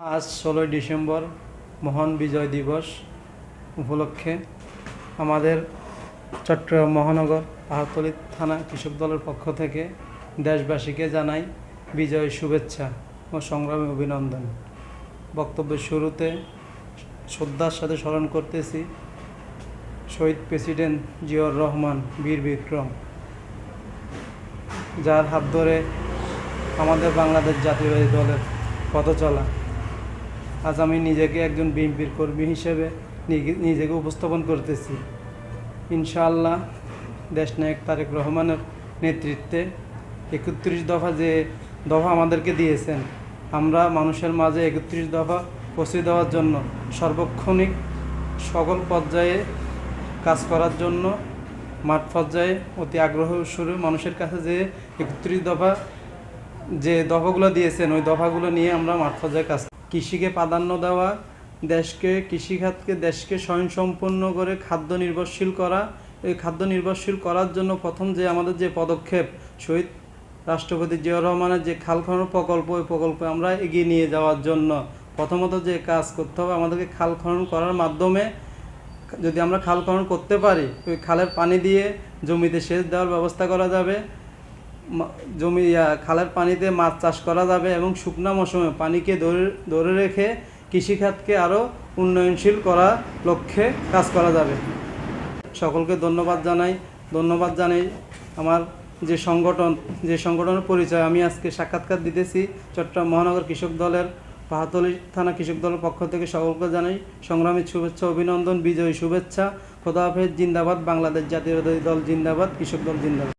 আজ ষোলোই ডিসেম্বর মহান বিজয় দিবস উপলক্ষে আমাদের চট্টগ্রাম মহানগর পাহাড়তলী থানা কৃষক দলের পক্ষ থেকে দেশবাসীকে জানাই বিজয় শুভেচ্ছা ও সংগ্রামী অভিনন্দন। বক্তব্যের শুরুতে শ্রদ্ধার সাথে স্মরণ করতেছি শহীদ প্রেসিডেন্ট জিয়র রহমান বীর বিক্রম, যার হাত ধরে আমাদের বাংলাদেশ জাতীয়বাদী দলের পথ চলা আজ আমি নিজেকে একজন বিএনপির কর্মী হিসেবে নিজে- নিজেকে উপস্থাপন করতেছি। ইনশাআল্লাহ দেশনায়ক তারেক রহমানের নেতৃত্বে একত্রিশ দফা যে দফা আমাদেরকে দিয়েছেন, আমরা মানুষের মাঝে একত্রিশ দফা পৌঁছে দেওয়ার জন্য সর্বক্ষণিক সকল পর্যায়ে কাজ করার জন্য মাঠ পর্যায়ে অতি আগ্রহ সুরে মানুষের কাছে যে একত্রিশ দফা যে দফাগুলো দিয়েছেন, ওই দফাগুলো নিয়ে আমরা মাঠ পর্যায়ে কাজ কৃষিকে প্রাধান্য দেওয়া, দেশকে, কৃষিখাতকে দেশকে স্বয়ংসম্পন্ন করে খাদ্য নির্ভরশীল করা। এই খাদ্য নির্ভরশীল করার জন্য প্রথম যে আমাদের যে পদক্ষেপ, শহীদ রাষ্ট্রপতি জিয়া রহমানের যে খাল খনন প্রকল্প, ওই প্রকল্পে আমরা এগিয়ে নিয়ে যাওয়ার জন্য প্রথমত যে কাজ করতে হবে, আমাদেরকে খাল খনন করার মাধ্যমে যদি আমরা খাল খনন করতে পারি, ওই খালের পানি দিয়ে জমিতে সেচ দেওয়ার ব্যবস্থা করা যাবে। জমি খালের পানিতে মাছ চাষ করা যাবে এবং শুকনা মৌসুমে পানিকে ধরে ধরে রেখে কৃষিখাতকে আরও উন্নয়নশীল করার লক্ষ্যে কাজ করা যাবে। সকলকে ধন্যবাদ জানাই। ধন্যবাদ জানাই আমার যে সংগঠন, যে সংগঠনের পরিচয় আমি আজকে সাক্ষাৎকার দিতেছি, চট্টগ্রাম মহানগর কৃষক দলের পাহাতলি থানা কৃষক দলের পক্ষ থেকে সকলকে জানাই সংগ্রামী শুভেচ্ছা, অভিনন্দন, বিজয়ী শুভেচ্ছা। খোদা হাফেজ, জিন্দাবাদ। বাংলাদেশ জাতীয় দল জিন্দাবাদ, কৃষক দল জিন্দাবাদ।